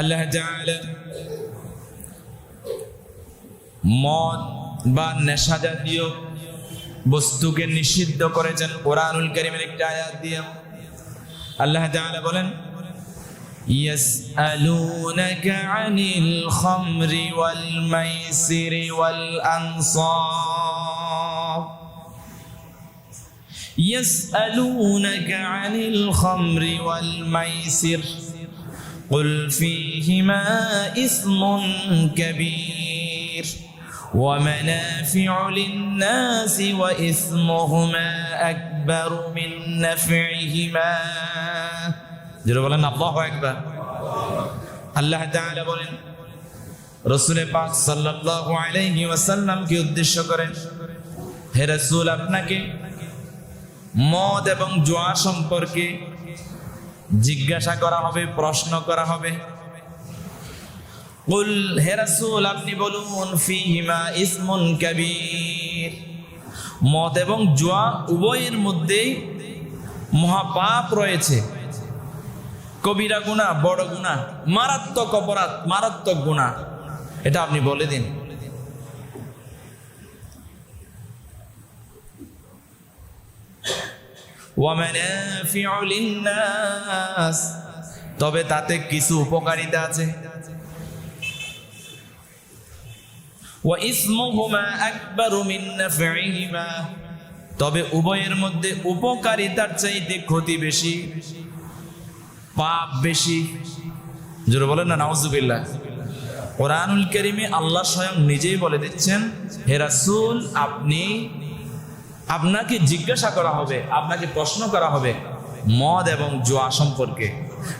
আল্লাহ তাআলা মদ বা নেশা জাতীয় বস্তুকে নিষিদ্ধ করেছেন কোরআনুল করিমের একটা আয়াত দিয়ে আল্লাহ তাআলা বলেন يسألونك عن الخمر والميسر والأنصاب يسألونك عن الخمر والميسر قل فيهما إثم كبير ومنافع للناس وإثمهما أكبر من نفعهما যেটা বলেন আল্লাহ একবার আল্লাহ তাআলা বলেন রসুলের পাক সাল্লাল্লাহু আলাইহি ওয়াসাল্লামকে উদ্দেশ্য করেন হে রাসূল আপনাকে মদ এবং জুয়া সম্পর্কে জিজ্ঞাসা করা হবে, প্রশ্ন করা হবে। কুল, হে রাসূল, আপনি বলুন, ফিহিমা ইসমুন কাবীর। মদ এবং জুয়া উভয়ের মধ্যেই মহাপাপ রয়েছে। কবিরা গুণা, বড় গুণা, মারাত্মক অপরাধ, মারাত্মক গুণা। এটা আপনি বলে দিন। তবে তাতে কিছু উপকারিতা আছে। তবে উভয়ের মধ্যে উপকারিতার চাইতে ক্ষতি বেশি, পাপ বেশি। জোরে বলেন না, নাউজুবিল্লাহ। কোরআনুল করিমে আল্লাহ স্বয়ং নিজেই বলে দিচ্ছেন হেরাসুল আপনি আপনাকে জিজ্ঞাসা করা হবে, আপনাকে প্রশ্ন করা হবে মদ এবং জোয়া সম্পর্কে।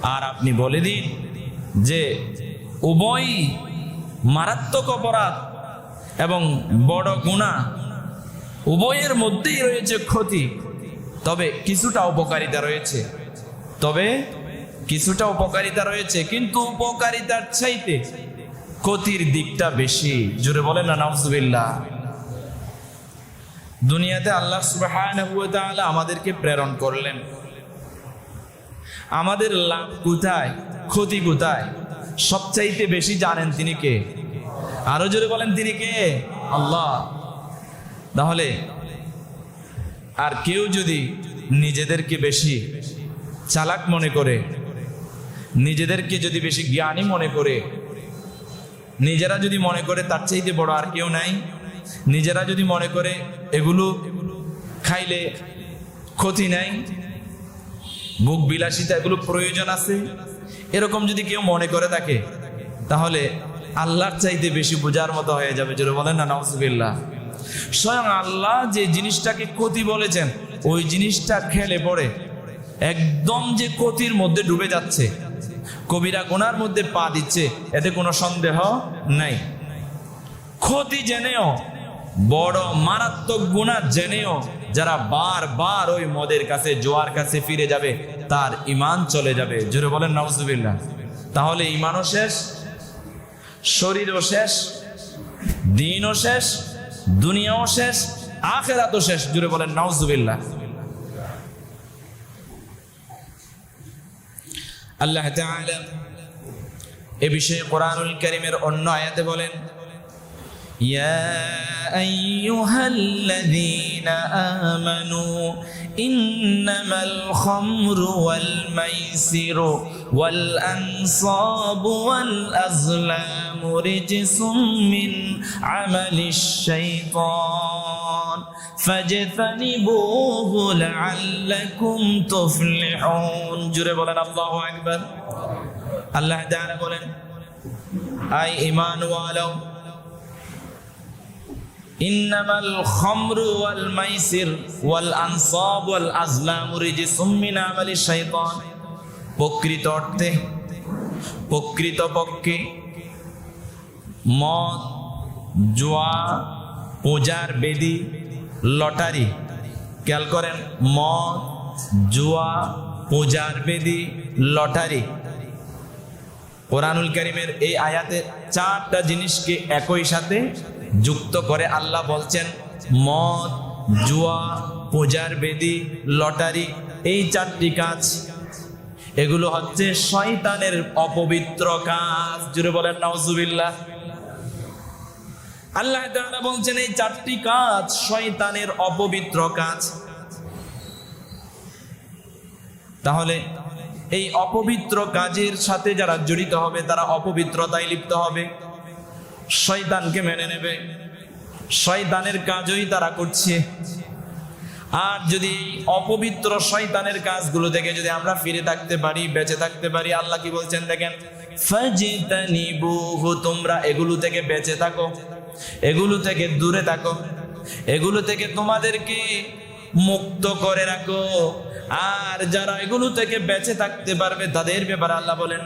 আর আপনি বলে দিন যে উভয় মারাত্মক অপরাধ এবং বড় গুণা। উভয়ের মধ্যেই রয়েছে ক্ষতি, তবে কিছুটা উপকারিতা রয়েছে। তবে কিছুটা উপকারিতা রয়েছে, কিন্তু উপকারিতার চাইতে ক্ষতির দিকটা বেশি। জোরে বলেন না, নাউজুবিল্লাহ। দুনিয়াতে আল্লাহ তাআলা আমাদেরকে প্রেরণ করলেন। আমাদের লাভ কোথায়? ক্ষতি কোথায়? সবচাইতে বেশি জানেন তিনি কে? আরও জোরে বলেন, তিনি কে? আল্লাহ। তাহলে আর কেউ যদি নিজেদেরকে বেশি চালাক মনে করে, নিজেদেরকে যদি বেশি জ্ঞানী মনে করে, নিজেরা যদি মনে করে তার চাইতে বড় আর কেউ নাই নিজেরা যদি মনে করে এগুলো খাইলে ক্ষতি নাই, বুক বিলাসিতা, এগুলো প্রয়োজন আছে, এরকম যদি কেউ মনে করে থাকে, তাহলে আল্লাহর চাইতে বেশি বোঝার মতো হয়ে যাবে। যেটা বলেন না নওয়াজবিল্লাহ স্বয়ং আল্লাহ যে জিনিসটাকে ক্ষতি বলেছেন, ওই জিনিসটা খেলে পড়ে, একদম যে ক্ষতির মধ্যে ডুবে যাচ্ছে, কবিরা গোনার মধ্যে পা দিচ্ছে, এতে কোনো সন্দেহ নাই। ক্ষতি জেনেও বড় মারাত্মক গুণা জেনেও যারা বারবার ওই মদের কাছে, জোয়ার কাছে ফিরে যাবে, তার ইমান চলে যাবে। জোরে বলেন নওয়াজুবিল্লাহ তাহলে ইমানও শেষ, শরীরও শেষ, দিনও শেষ, দুনিয়াও শেষ, আখেরাতও শেষ। জুড়ে বলেন নওয়াজুবিল্লাহ আল্লাহ এ বিষয়ে কোরআনুল করিমের অন্য আয়াতে বলেন يا أيها الذين آمنوا إنما الخمر والميسر والأنصاب والأزلام رجس من عمل الشيطان فاجتنبوه لعلكم تفلحون جرب لنا الله أكبر الله تعالى بولن أي إيمان والو ইন্নামাল খামরু ওয়াল মাইসির ওয়াল আনসাব ওয়াল আজলামু রিজসুম মিন আমালি শাইতান। প্রকৃত অর্থে, প্রকৃত পক্ষে মদ, জুয়া, পূজার বেদি, লটারি, খেয়াল করেন, মদ, জুয়া, পূজার বেদি, লটারি। কোরআনুল করিমের এই আয়াতে চারটা জিনিসকে একই সাথে যুক্ত করে আল্লাহ বলছেন, মদ, জুয়া পূজার বেদি, লটারি, এই চারটি কাজ, এগুলো হচ্ছে শয়তানের অপবিত্র কাজ। জুড়ে বলেন, নাউজুবিল্লাহ। আল্লাহ বলছেন, এই চারটি কাজ শয়তানের অপবিত্র কাজ। তাহলে এই অপবিত্র কাজের সাথে যারা জড়িত হবে, তারা অপবিত্রতায় লিপ্ত হবে। শয়তানকে মেনে নেবে। শয়তানের কাজই তারা করছে। আর যদি অপবিত্র শয়তানের কাজগুলো থেকে যদি আমরা ফিরে থাকতে পারি, বেঁচে থাকতে পারি, আল্লাহ কি বলছেন দেখেন? তোমরা এগুলো থেকে বেঁচে থাকো, এগুলো থেকে দূরে থাকো, এগুলো থেকে তোমাদেরকে মুক্ত করে রাখো। আর যারা এগুলো থেকে বেঁচে থাকতে পারবে, তাদের ব্যাপারে আল্লাহ বলেন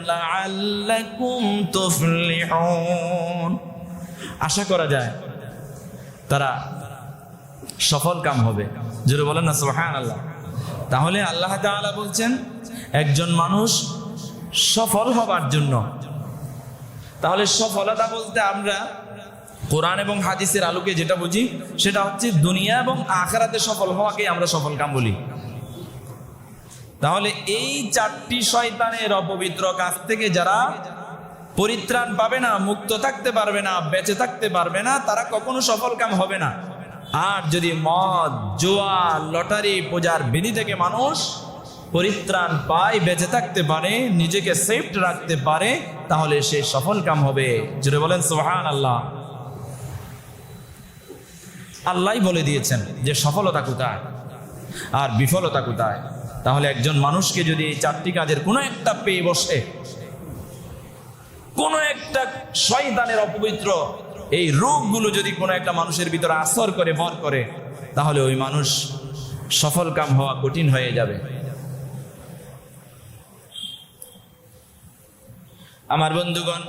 আশা করা যায় তারা সফল কাম হবে। জোরে বলেন না সুহান আল্লাহ তাহলে আল্লাহ তাআলা বলছেন, একজন মানুষ সফল হবার জন্য। তাহলে সফলতা বলতে আমরা কোরআন এবং হাদিসের আলোকে যেটা বুঝি, সেটা হচ্ছে দুনিয়া এবং আখেরাতে সফল হওয়াকে আমরা সফল কাম বলি। তাহলে এই চারটি শয়তানের অপবিত্র কাজ থেকে যারা পরিত্রাণ পাবে না, মুক্ত থাকতে পারবে না, বেঁচে থাকতে পারবে না, তারা কখনো সফল কাম হবে না। আর যদি মদ, জোয়া, লটারি পূজার বিধি থেকে মানুষ পরিত্রাণ পায়, বেঁচে থাকতে পারে, নিজেকে সেফট রাখতে পারে, তাহলে সে সফল কাম হবে। জুড়ে বলেন সোহান আল্লাহ আল্লাহ বলে দিয়েছেন যে সফলতা কোথায়? আর বিফলতা কোথায়? তাহলে একজন মানুষকে যদি এই চারটি কাজের কোনো একটা পেয়ে বসে, কোনো একটা শয়তানের অপবিত্র এই রোগগুলো যদি কোনো একটা মানুষের ভিতরে আসর করে, ভর করে, তাহলে ওই মানুষ সফল কাম হওয়া কঠিন হয়ে যাবে। আমার বন্ধুগণ,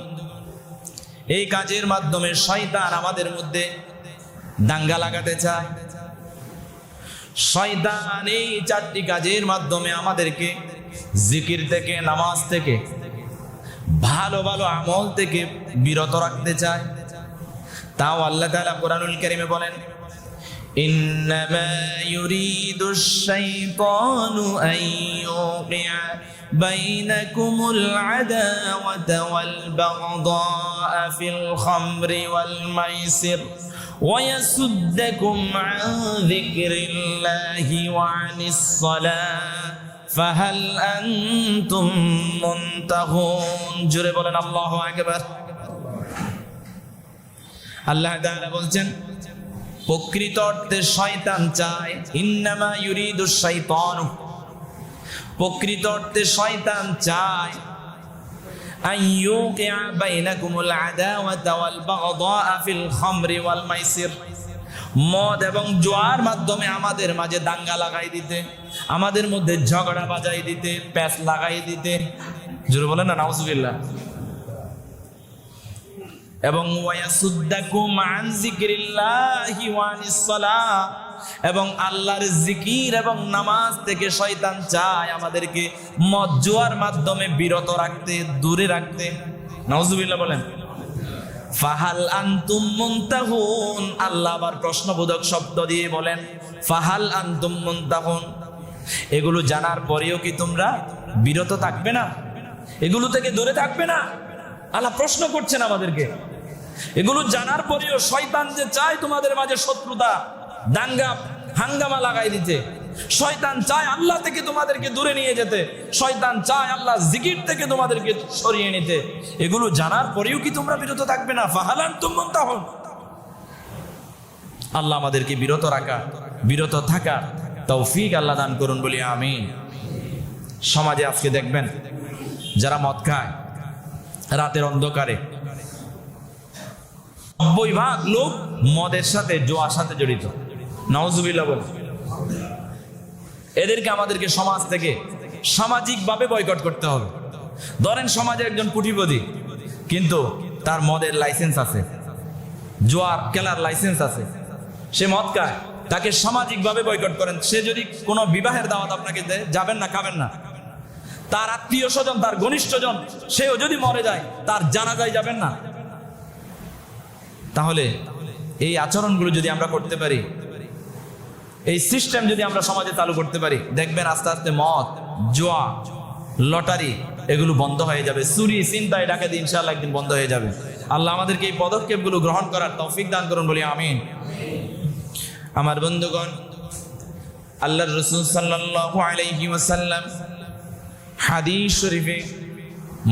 এই কাজের মাধ্যমে শয়তান আমাদের মধ্যে দাঙ্গা লাগাতে চায় শয়তান এই চারটি কাজের মাধ্যমে আমাদেরকে জিকির থেকে নামাজ থেকে ভালো ভালো আমল থেকে বিরত রাখতে চায় তাও আল্লাহ তাআলা কোরআনুল কারীমে বলেন إنما يريد الشيطان أن يوقع بينكم العداوة والبغضاء في الخمر والميسر ويصدكم عن ذكر الله وعن الصلاة فهل أنتم منتهون جرب لنا الله أكبر আল্লাহ তাআলা বলছেন প্রকৃত অর্থে শয়তান চায় ইন্নামা ইউরিদু শাইতান প্রকৃত অর্থে শয়তান চায় أن يوقع بينكم العداوة والبغضاء في الخمر والميسر মদ এবং জোয়ার মাধ্যমে আমাদের মাঝে দাঙ্গা লাগাই দিতে আমাদের মধ্যে ঝগড়া বাজাই দিতে প্যাচ লাগাই দিতে জোরে বলেন না নাউজুবিল্লাহ এবং ওয়ায়াসুদ্দাকুম আন যিকরিল্লাহি ওয়া আনিস সালাহ এবং আল্লাহর জিকির এবং নামাজ থেকে শয়তান চায় আমাদেরকে মদ জুয়ার মাধ্যমে বিরত রাখতে, দূরে রাখতে। নাউজুবিল্লাহ বলেন, ফাহাল আনতুম মুনতাহুন? আল্লাহ আবার প্রশ্নবোধক শব্দ দিয়ে বলেন, ফাহাল আনতুম মুনতাহুন? এগুলো জানার পরেও কি তোমরা বিরত থাকবে না? এগুলো থেকে দূরে থাকবে না? আল্লাহ প্রশ্ন করছেন আমাদেরকে। এগুলো জানার পরেও শয়তান যে চায় তোমাদের মাঝে শত্রুতা দাঙ্গা হাঙ্গামা লাগাই দিতে। শয়তান চায় আল্লাহ থেকে তোমাদেরকে দূরে নিয়ে যেতে। শয়তান চায় আল্লাহ জিকির থেকে তোমাদেরকে সরিয়ে নিতে। এগুলো জানার পরেও কি তোমরা বিরত থাকবে না? ফাহালান তুমন তখন আল্লাহ আমাদেরকে বিরত রাখা, বিরত থাকা তৌফিক আল্লাহ দান করুন বলি আমি সমাজে আজকে দেখবেন, যারা মদ খায়, রাতের অন্ধকারে, নব্বই ভাগ লোক মদের সাথে জোয়ার সাথে জড়িত। নওয়াজুবিল্লাহ বলে এদেরকে আমাদেরকে সমাজ থেকে সামাজিকভাবে বয়কট করতে হবে। ধরেন সমাজে একজন কুটিপতি কিন্তু তার মদের লাইসেন্স আছে, জোয়ার খেলার লাইসেন্স আছে, সে মদ খায়, তাকে সামাজিকভাবে বয়কট করেন। সে যদি কোনো বিবাহের দাওয়াত আপনাকে দেয়, যাবেন না, খাবেন না। তার আত্মীয় স্বজন, তার ঘনিষ্ঠজন সেও যদি মরে যায়, তার জানা যায় যাবেন না। তাহলে এই আচরণগুলো যদি আমরা করতে পারি এই সিস্টেম যদি আমরা সমাজে চালু করতে পারি দেখবেন আস্তে আস্তে মদ জোয়া লটারি এগুলো বন্ধ হয়ে যাবে চুরি চিন্তায় ডাকাতি ইনশাআল্লাহ একদিন বন্ধ হয়ে যাবে আল্লাহ আমাদেরকে এই পদক্ষেপগুলো গ্রহণ করার তৌফিক দান করুন বলি আমিন আমার বন্ধুগণ আল্লাহর রসুল সাল্লাল্লাহু আলাইহি ওয়াসাল্লাম হাদিস শরীফে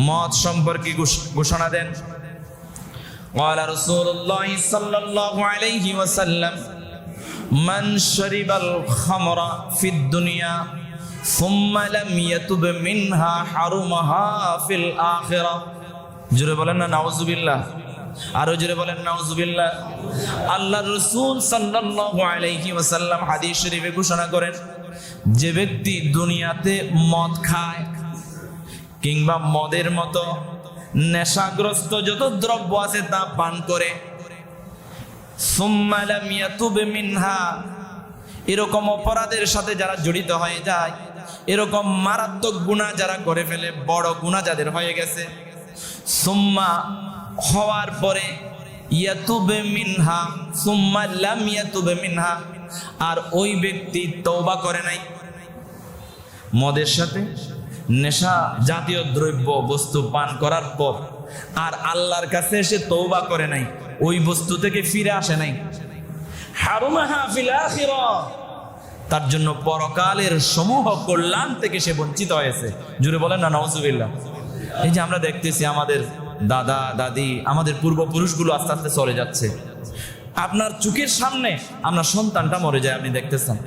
মত সম্পর্কে ঘোষ- ঘোষণা দেন قال رسول الله صلى الله عليه وسلم মান শরিবাল খামরা ফিদ দুনিয়া, সুম্মা লাম ইয়াতুব মিনহা হারুমাহা ফিল আখিরাহ জোরে বলেন না, নাউজুবিল্লাহ। আরও জোরে বলেন, নাউজুবিল্লাহ। আল্লাহ রসুল সাল্লাল্লাহু আলাইহি ওয়াসাল্লাম হাদিস শরীফে ঘোষণা করেন, যে ব্যক্তি দুনিয়াতে মদ খায় কিংবা মদের মতো নেশাগ্রস্ত যত দ্রব্য আছে তা পান করে মিনহা। এরকম অপরাধের সাথে যারা জড়িত হয়ে যায়, এরকম মারাত্মক গুণা যারা করে ফেলে, বড় গুণা যাদের হয়ে গেছে। সুম্মা হওয়ার পরে ইয়াতুবে মিনহা, সুম্মা লাম ইয়াতুবে মিনহা, আর ওই ব্যক্তি তওবা করে নাই। মদের সাথে নেশা জাতীয় দ্রব্য, বস্তু পান করার পর আর আল্লাহর কাছে এসে তৌবা করে নাই। ওই বস্তু থেকে ফিরে আসে নাই। তার জন্য পরকালের সমূহ কল্যাণ থেকে সে বঞ্চিত হয়েছে। জুড়ে বলেন না নওয়াজুবিল্লাহ এই যে আমরা দেখতেছি আমাদের দাদা, দাদি, আমাদের পূর্বপুরুষগুলো আস্তে আস্তে চলে যাচ্ছে। আপনার চোখের সামনে আপনার সন্তানটা মরে যায়, আপনি দেখতেছেন।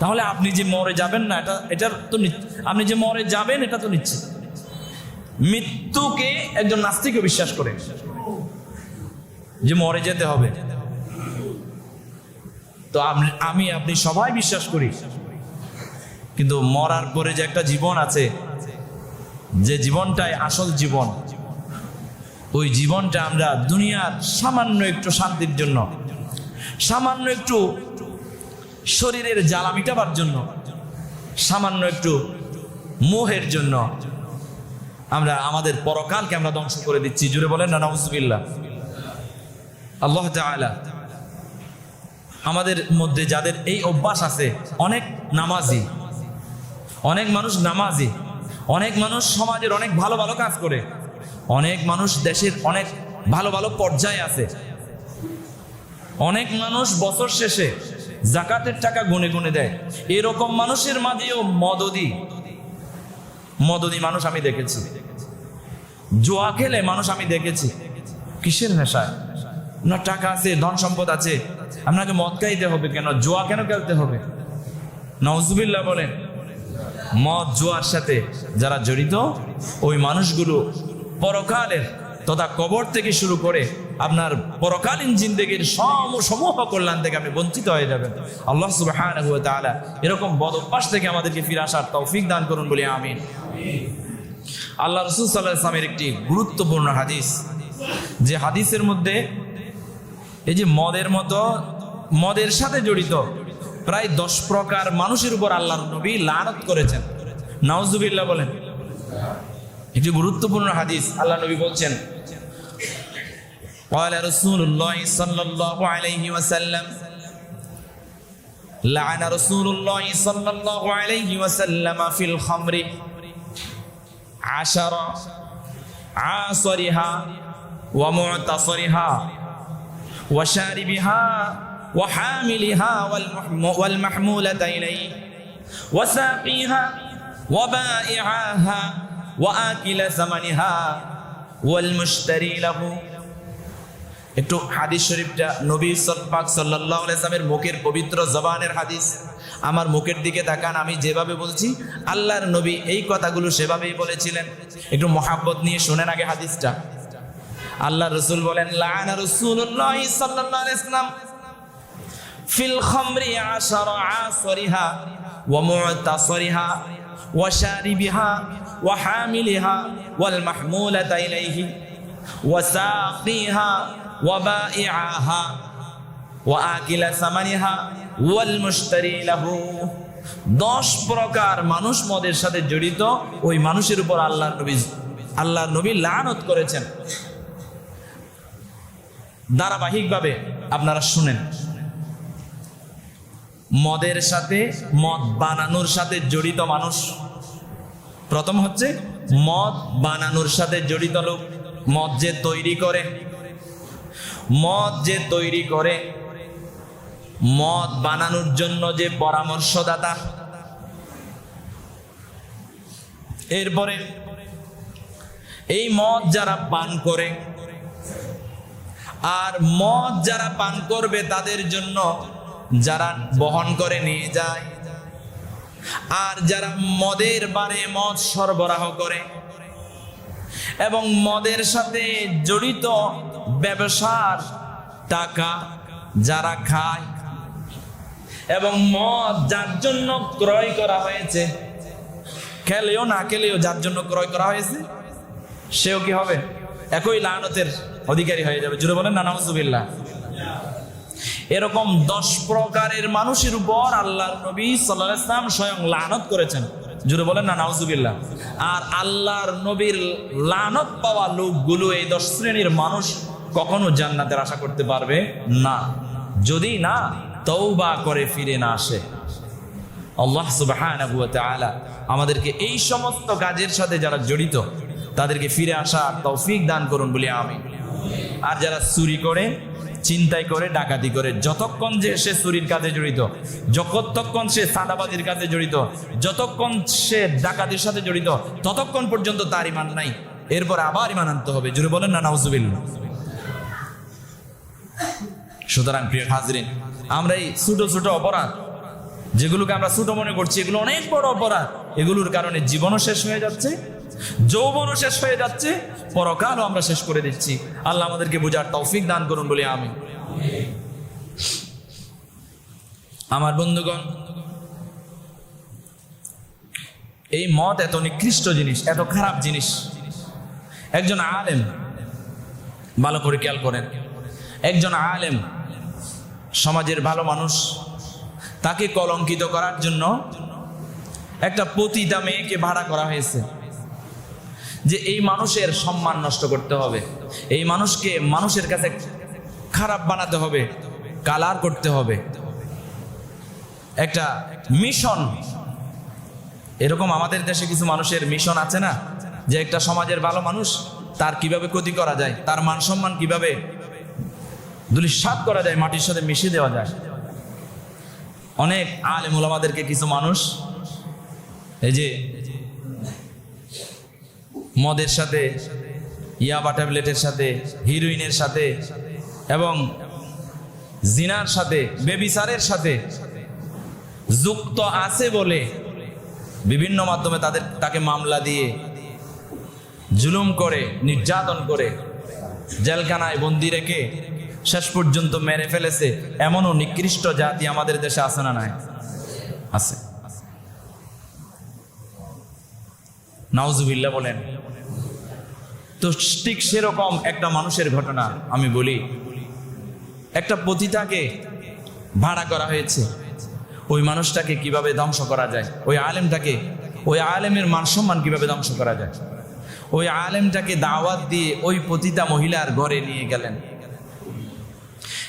তাহলে আপনি যে মরে যাবেন না, এটা, এটার তো আপনি যে মরে যাবেন, এটা তো নিচ্ছে মৃত্যুকে একজন নাস্তিকও বিশ্বাস করে। যে মরে যেতে হবে। তো আমি, আপনি সবাই বিশ্বাস করি। কিন্তু মরার পরে যে একটা জীবন আছে, যে জীবনটাই আসল জীবন, ওই জীবনটা আমরা দুনিয়ার সামান্য একটু শান্তির জন্য, সামান্য একটু শরীরের জ্বালা মিটাবার জন্য, সামান্য একটু মোহের জন্য আমরা আমাদের পরকালকে আমরা ধ্বংস করে দিচ্ছি। জুড়ে বলেন না নজবিল্লা আল্লাহ তাআলা আমাদের মধ্যে যাদের এই অভ্যাস আছে, অনেক নামাজি, অনেক মানুষ নামাজি, অনেক মানুষ সমাজের অনেক ভালো ভালো কাজ করে, অনেক মানুষ দেশের অনেক ভালো ভালো পর্যায়ে আছে। অনেক মানুষ বছর শেষে জাকাতের টাকা গুনে গুনে দেয়। এরকম মানুষের মাঝেও মদদি মদদি মানুষ আমি দেখেছি। জোয়া খেলে মানুষ আমি দেখেছি। কিসের নেশায় না টাকা আছে, ধন সম্পদ আছে, আপনাকে মদ খাইতে হবে কেন? জোয়া কেন খেলতে হবে? নজবিল্লা বলেন, মদ, জোয়ার সাথে যারা জড়িত, ওই মানুষগুলো পরকালের তথা কবর থেকে শুরু করে আপনার পরকালীন জিন্দগির সম সমূহ কল্যাণ থেকে আপনি বঞ্চিত হয়ে যাবেন। আল্লাহ তাআলা এরকম বদ অভ্যাস থেকে আমাদেরকে ফিরে আসার তৌফিক দান করুন বলি আমিন। আল্লাহ রসুল সাল্লাহ ইসলামের একটি গুরুত্বপূর্ণ হাদিস, যে হাদিসের মধ্যে এই যে মদের মতো মদের সাথে জড়িত প্রায় দশ প্রকার মানুষের উপর আল্লাহর নবী লানত করেছেন নাউজুবিল্লাহ বলেন একটি গুরুত্বপূর্ণ হাদিস আল্লাহ নবী বলছেন قال رسول الله صلى الله عليه وسلم لعن رسول الله صلى الله عليه وسلم في الخمر عشر عاصرها ومعتصرها وشاربها وحاملها والمحم- والمحمولة إليه وساقيها وبائعاها وآكل ثمنها والمشتري له একটু হাদিস শরীফটা নবী সাল- পাক সাল্লাহ আলাইসলামের মুখের পবিত্র জবানের হাদিস আমার মুখের দিকে তাকান আমি যেভাবে বলছি আল্লাহর নবী এই কথাগুলো সেভাবেই বলেছিলেন একটু মহাব্বত নিয়ে শোনেন আগে হাদিসটা আল্লাহ রসুল বলেন লানা রসুল্লাহ সাল্লাল্লাহু আলাইহি সাল্লাম ফিল খামরি আশারা আসরিহা ওয়া মু'তাসরিহা ওয়া শারিবিহা ওয়া হামিলিহা ওয়াল মাহমুলাতা ইলাইহি ওয়া সাকিহা ওয়া বাইআহা ওয়া আকিলা সামানিহা ওয়াল মুশতারি লাহু। দশ প্রকার মানুষ মদের সাথে জড়িত, ওই মানুষের উপর আল্লাহ নবী আল্লাহ নবী লানত করেছেন। ধারাবাহিকভাবে আপনারা শুনেন। মদের সাথে, মদ বানানোর সাথে জড়িত মানুষ। প্রথম হচ্ছে মদ বানানোর সাথে জড়িত লোক, মদ যে তৈরি করে। মদ যে তৈরি করে, মদ বানানোর জন্য যে পরামর্শদাতা। এরপরে এই মদ যারা পান করে আর মদ যারা পান করবে তাদের জন্য যারা বহন করে নিয়ে যায়। আর যারা মদের বারে মদ সরবরাহ করে এবং মদের সাথে জড়িত ব্যবসার টাকা যারা খায় এবং মদ যার জন্য ক্রয় করা হয়েছে, খেলেও না খেলেও যার জন্য ক্রয় করা হয়েছে, সেও কি হবে? একই লানতের অধিকারী হয়ে যাবে। জুড়ে বলেন না নামজুবিল্লাহ এরকম দশ প্রকারের মানুষের উপর আল্লাহর নবী সাল্লাহ ইসলাম স্বয়ং লানত করেছেন। জুড়ে বলেন না, নাউজুবিল্লাহ। আর আল্লাহর নবীর লানত পাওয়া লোকগুলো এই দশ শ্রেণির মানুষ কখনো জান্নাতের আশা করতে পারবে না। যদি না তৌবা করে ফিরে না আসে। আল্লাহ তাআলা আমাদেরকে এই সমস্ত কাজের সাথে যারা জড়িত তাদেরকে ফিরে আসার তৌফিক দান করুন বলি আমি আর যারা চুরি করে চিন্তাই করে, ডাকাতি করে, যতক্ষণ যে সে চুরির কাজে জড়িত, যতক্ষণ সে সাদাবাজির কাজে জড়িত, যতক্ষণ সে ডাকাতির সাথে জড়িত, ততক্ষণ পর্যন্ত তার ইমান নাই। এরপর আবার ইমান আনতে হবে। জুড়ে বলেন না, নাউজুবিল্লাহ। সুতরাং প্রিয় হাজরিন, আমরা এই ছোট ছোট অপরাধ, যেগুলোকে আমরা ছোট মনে করছি, এগুলো অনেক বড় অপরাধ, এগুলোর কারণে জীবনও শেষ হয়ে যাচ্ছে যৌবনও শেষ হয়ে যাচ্ছে, পরকালও আমরা শেষ করে দিচ্ছি। আল্লাহ আমাদেরকে বোঝার তৌফিক দান করুন বলে আমি। আমার বন্ধুগণ, এই মত এত নিকৃষ্ট জিনিস, এত খারাপ জিনিস। একজন আলেম, ভালো করে খেয়াল করেন। একজন আলেম, সমাজের ভালো মানুষ, তাকে কলঙ্কিত করার জন্য একটা পতিতা মেয়েকে ভাড়া করা হয়েছে। যে এই মানুষের সম্মান নষ্ট করতে হবে। এই মানুষকে মানুষের কাছে খারাপ বানাতে হবে, কালার করতে হবে। একটা মিশন। এরকম আমাদের দেশে কিছু মানুষের মিশন আছে না? যে একটা সমাজের ভালো মানুষ, তার কীভাবে ক্ষতি করা যায়, তার মান সম্মান কীভাবে দুলিশাত করা যায়, মাটির সাথে মিশিয়ে দেওয়া যায়। অনেক আলেমুল আমাদেরকে কিছু মানুষ, এই যে মদের সাথে ইয়াবা ট্যাবলেটের সাথে, হিরোইনের সাথে এবং জিনার সাথে বেবিসারের সাথে যুক্ত আছে বলে বিভিন্ন মাধ্যমে তাদের, তাকে মামলা দিয়ে জুলুম করে, নির্যাতন করে জেলখানায় বন্দি রেখে শেষ পর্যন্ত মেরে ফেলেছে। এমনও নিকৃষ্ট জাতি আমাদের দেশে আছে না নাই? আছে। নাউজুবিল্লা বলেন, তো ঠিক সেরকম একটা মানুষের ঘটনা আমি বলি। একটা পতিতাকে ভাড়া করা হয়েছে। ওই মানুষটাকে কীভাবে ধ্বংস করা যায়? ওই আলেমটাকে, ওই আলেমের মান সম্মান কীভাবে ধ্বংস করা যায়? ওই আলেমটাকে দাওয়াত দিয়ে ওই পতিতা মহিলার ঘরে নিয়ে গেলেন।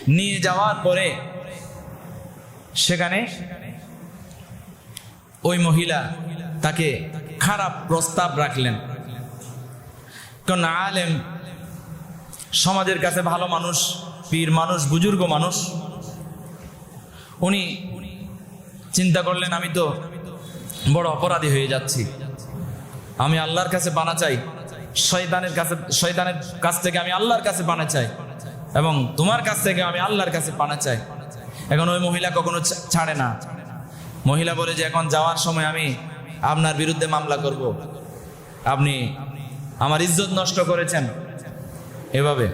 নিয়ে যাওয়ার পরে সেখানে ওই মহিলা তাকে খারাপ প্রস্তাব রাখলেন। কারণ আলেম সমাজের কাছে ভালো মানুষ, পীর মানুষ, বুজুর্গ মানুষ, উনি চিন্তা করলেন, আমি তো বড় অপরাধী হয়ে যাচ্ছি। আমি আল্লাহর কাছে বানা চাই। শয়তানের কাছে, শয়তানের কাছ থেকে আমি আল্লাহর কাছে বানা চাই এবং তোমার কাছ থেকে আমি আল্লাহর কাছে পানা চাই। এখন ওই মহিলা কখনো ছাড়ে না। মহিলা বলে যে, এখন যাওয়ার সময় আমি আপনার বিরুদ্ধে মামলা করব। আপনি আমার ইজ্জত নষ্ট করেছেন। এভাবে।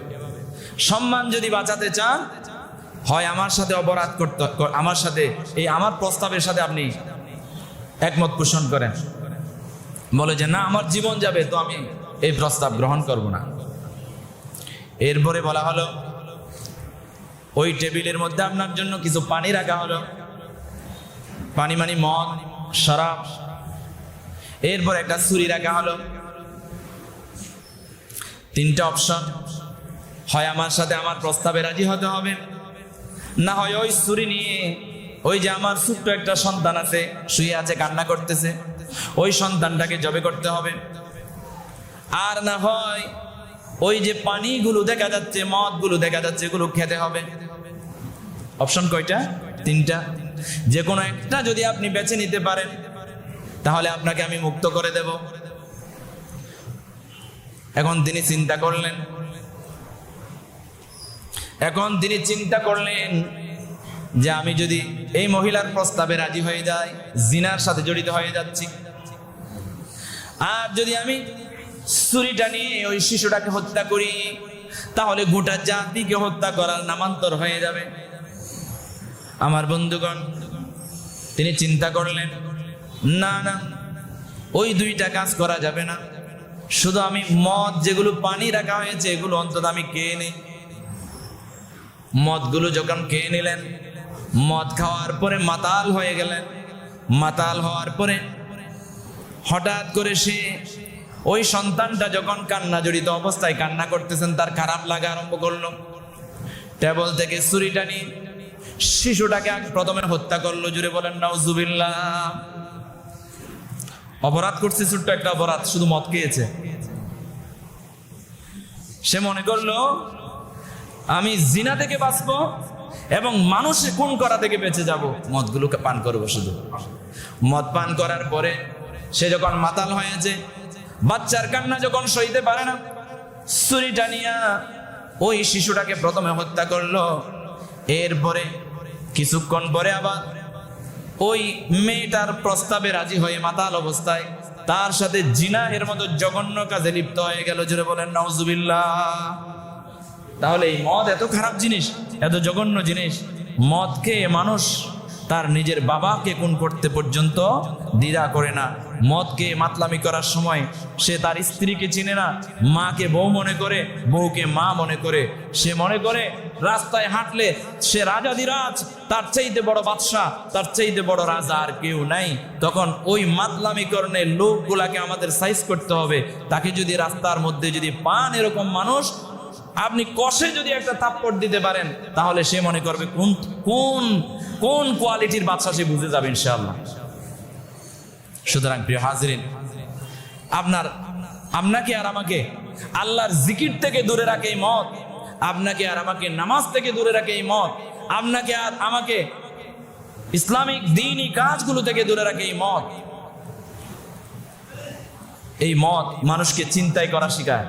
সম্মান যদি বাঁচাতে চান, হয় আমার সাথে অপরাধ করতে, আমার সাথে, এই আমার প্রস্তাবের সাথে আপনি একমত পোষণ করেন। বলে যে, না, আমার জীবন যাবে, তো আমি এই প্রস্তাব গ্রহণ করব না। এরপরে বলা হলো, ওই টেবিলের মধ্যে আপনার জন্য কিছু পানি রাখা হলো। পানি মানি মদ, শরাব এরপর একটা ছুরি রাখা হলো। তিনটা অপশন হয় আমার সাথে আমার প্রস্তাবে রাজি হতে হবে, না হয় ওই ছুরি নিয়ে ওই যে আমার ছোট্ট একটা সন্তান আছে, শুয়ে আছে, কান্না করতেছে, ওই সন্তানটাকে জবে করতে হবে। আর না হয় ওই যে পানিগুলো দেখা যাচ্ছে, মদগুলো দেখা যাচ্ছে, এগুলো খেতে হবে। অপশন কয়টা? তিনটা। যে কোনো একটা যদি আপনি বেছে নিতে পারেন তাহলে আপনাকে আমি মুক্ত করে দেব। এখন তিনি চিন্তা করলেন। এখন তিনি চিন্তা করলেন যে আমি যদি এই মহিলার প্রস্তাবে রাজি হয়ে যাই, জিনার সাথে জড়িত হয়ে যাচ্ছি। আর যদি আমি ছুরিটা নিয়ে ওই শিশুটাকে হত্যা করি, তাহলে গোটা জাতিকে হত্যা করার নামান্তর হয়ে যাবে। আমার বন্ধুগণ, তিনি চিন্তা করলেন। না না, ওই দুইটা কাজ করা যাবে না। শুধু আমি মদ যেগুলো পানি রাখা হয়েছে, এগুলো অন্তত আমি খেয়ে নেই। মদগুলো যখন খেয়ে নিলেন, মদ খাওয়ার পরে মাতাল হয়ে গেলেন। মাতাল হওয়ার পরে হঠাৎ করে সে ওই সন্তানটা যখন কান্না জড়িত অবস্থায় কান্না করতেছেন, তার খারাপ লাগা আরম্ভ করল। টেবল থেকে ছুরিটা নিয়ে শিশুটাকে প্রথমে হত্যা করল, জুড়ে বলেন, নাউজুবিল্লাহ। অপরাধ করছে ছোট্ট একটা অপরাধ, শুধু মদ খেয়েছে। সে মনে করল, আমি জিনা থেকে বাঁচবো এবং মানুষ খুন করা থেকে বেঁচে যাব। মদগুলোকে পান করব শুধু। মদ পান করার পরে সে যখন মাতাল হয়েছে, বাচ্চার কান্না যখন সইতে পারে না ছুরিটা টানিয়া ওই শিশুটাকে প্রথমে হত্যা করল। এরপরে কিছুক্ষণ পরে আবার ওই মেয়েটার প্রস্তাবে রাজি হয়ে মাতাল অবস্থায় তার সাথে জিনাহের মতো জঘন্য কাজে লিপ্ত হয়ে গেল, জোরে বলেন নওজুবিল্লাহ তাহলে এই মদ এত খারাপ জিনিস, এত জঘন্য জিনিস, মদ খেয়ে মানুষ তার নিজের বাবাকে কোন করতে পর্যন্ত দ্বিধা করে না। মদ মাতলামি করার সময় সে তার স্ত্রীকে চিনে না, মাকে বউ মনে করে, বউকে মা মনে করে। সে মনে করে, রাস্তায় হাঁটলে সে রাজাদিরাজ তার চাইতে বড় বাদশাহ, তার চাইতে বড় রাজা আর কেউ নাই। তখন ওই মাতলামি করণে লোকগুলাকে আমাদের সাইজ করতে হবে। তাকে যদি রাস্তার মধ্যে যদি পান এরকম মানুষ, আপনি কষে যদি একটা থাপ্পড় দিতে পারেন, তাহলে সে মনে করবে কোন কোন কোন কোয়ালিটির বাচ্চা সে বুঝে যাবে ইনশাআল্লাহ। সুতরাং প্রিয় হাজরিন, আপনার, আপনাকে আর আমাকে আল্লাহর জিকির থেকে দূরে রাখে এই মত, আপনাকে আর আমাকে নামাজ থেকে দূরে রাখে এই মত, আপনাকে আর আমাকে ইসলামিক দিনই কাজগুলো থেকে দূরে রাখে এই মত। এই মত মানুষকে চিন্তাই করা শেখায়।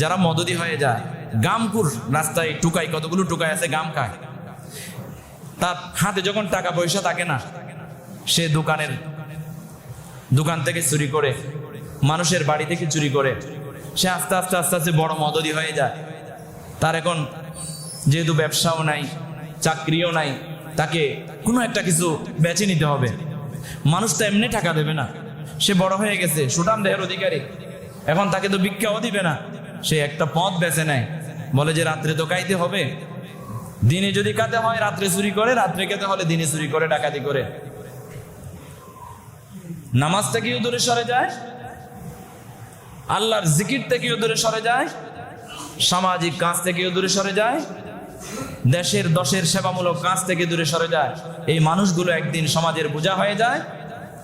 যারা মদদি হয়ে যায় গামকুর রাস্তায় টুকাই কতগুলো টুকাই আছে, গাম খায়। তার হাতে যখন টাকা পয়সা থাকে না সে দোকানের দোকান থেকে চুরি করে, মানুষের বাড়ি থেকে চুরি করে, সে আস্তে আস্তে আস্তে আস্তে বড় মদদি হয়ে যায়। তার এখন যেহেতু ব্যবসাও নাই, চাকরিও নাই, তাকে কোনো একটা কিছু বেছে নিতে হবে। মানুষ তো এমনি টাকা দেবে না। সে বড় হয়ে গেছে সুটাম দেহের অধিকারী। এখন তাকে তো ভিক্ষাও দিবে না। সে একটা পথ বেছে নেয়। বলে যে, রাত্রে তো খাইতে হবে। দিনে যদি কাতে হয়, রাত্রে চুরি করে, রাত্রে খেতে হলে দিনে চুরি করে, ডাকাতি করে। নামাজ থেকেও দূরে সরে যায়? আল্লাহর জিকির থেকেও দূরে সরে যায়? সামাজিক কাজ থেকেও দূরে সরে যায়? দেশের দশের সেবামূলক কাজ থেকে দূরে সরে যায়? এই মানুষগুলো একদিন সমাজের বোঝা হয়ে যায়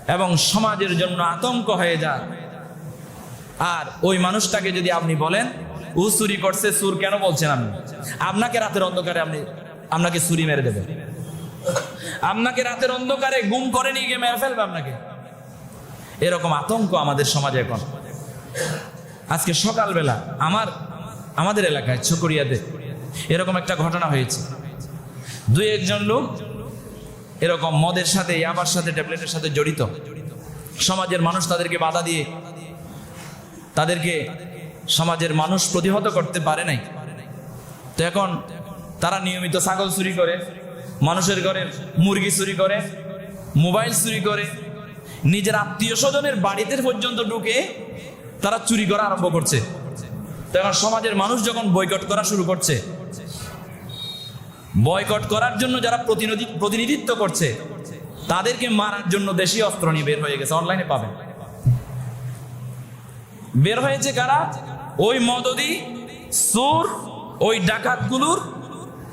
এবং সমাজের জন্য আতঙ্ক হয়ে যায়। আর ওই মানুষটাকে যদি আপনি বলেন, ও চুরি করছে সুর কেন বলছেন আপনি? আপনাকে রাতের অন্ধকারে আপনি, আপনাকে চুরি মেরে দেবে। আপনাকে রাতের অন্ধকারে গুম করে নিয়ে গিয়ে মেরে ফেলবে আপনাকে। এরকম আতঙ্ক আমাদের সমাজে এখন। আজকে সকালবেলা আমার, আমাদের এলাকায়, ছকুরিয়াতে এরকম একটা ঘটনা হয়েছে। দুই একজন লোক এরকম মদের সাথে, ইয়াবার সাথে, ট্যাবলেটের সাথে জড়িত। সমাজের মানুষ তাদেরকে বাধা দিয়ে তাদেরকে সমাজের মানুষ প্রতিহত করতে পারে নাই। তো এখন তারা নিয়মিত ছাগল চুরি করে, মানুষের ঘরের মুরগি চুরি করে, মোবাইল চুরি করে নিজের আত্মীয় স্বজনের বাড়িতে পর্যন্ত ঢুকে তারা চুরি করা আরম্ভ করছে। তো এখন সমাজের মানুষ যখন বয়কট করা শুরু করছে, বয়কট করার জন্য যারা প্রতিনিধি, প্রতিনিধিত্ব করছে, তাদেরকে মারার জন্য দেশীয় অস্ত্র নিয়ে বের হয়ে গেছে, অনলাইনে পাবেন। বের হয়েছে কারা? ওই মদদি, সুর, ওই ডাকাত ডাকাতগুলোর,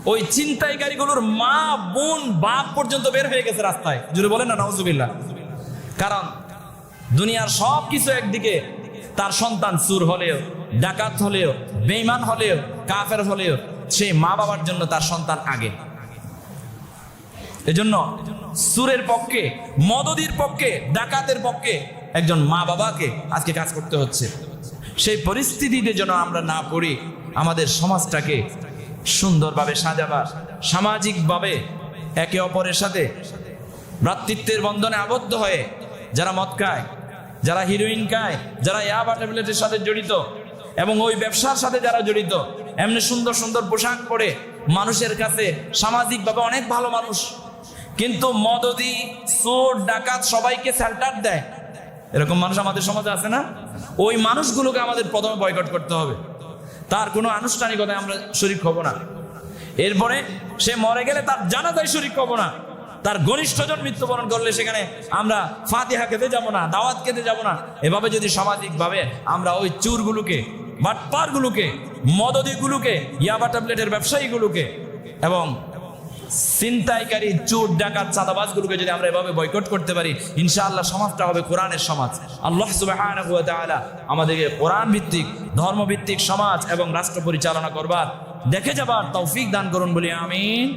ওই ছিনতাইকারীগুলোর মা, বোন, বাপ পর্যন্ত বের হয়ে গেছে রাস্তায়। জুড়ে বলেন না নওজুবিল্লাহ কারণ দুনিয়ার সব কিছু একদিকে, তার সন্তান সুর হলেও, ডাকাত হলেও বেইমান হলেও, কাফের হলেও, সেই মা বাবার জন্য তার সন্তান আগে। এজন্য সুরের পক্ষে, মদদির পক্ষে, ডাকাতের পক্ষে একজন মা বাবাকে আজকে কাজ করতে হচ্ছে। সেই পরিস্থিতিতে যেন আমরা না পড়ি, আমাদের সমাজটাকে সুন্দরভাবে সাজাবার, সামাজিকভাবে একে অপরের সাথে ভ্রাতৃত্বের বন্ধনে আবদ্ধ হয়ে যারা মদ খায়, যারা হিরোইন খায়, যারা ইয়াবা ট্যাবলেটের সাথে জড়িত এবং ওই ব্যবসার সাথে যারা জড়িত, এমনি সুন্দর সুন্দর পোশাক পরে মানুষের কাছে সামাজিকভাবে অনেক ভালো মানুষ। কিন্তু মদদি, চোর, ডাকাত সবাইকে সেল্টার দেয়। এরকম মানুষ আমাদের সমাজে আছে না? ওই মানুষগুলোকে আমাদের প্রথমে বয়কট করতে হবে। তার কোনো আনুষ্ঠানিকতায় আমরা শরিক হব না। এরপরে সে মরে গেলে তার জানাজায় শরিক হব না। তার ঘনিষ্ঠজন মৃত্যুবরণ করলে সেখানে আমরা ফাতিহা খেতে যাব না, দাওয়াত খেতে যাব না। এভাবে যদি সামাজিকভাবে আমরা ওই চুরগুলোকে, বাটপারগুলোকে, মদদিগুলোকে, ইয়াবা ট্যাবলেটের ব্যবসায়ীগুলোকে এবং ছিনতাইকারী, চোর, ডাকাত, চাঁদাবাজগুলোকে যদি আমরা এভাবে বয়কট করতে পারি, ইনশাআল্লাহ সমাজটা হবে কোরআনের সমাজ। আল্লাহ তাআলা আমাদেরকে কোরআন ভিত্তিক, ধর্মভিত্তিক সমাজ এবং রাষ্ট্র পরিচালনা করবার দেখে যাবার তৌফিক দান করুন বলি, আমিন।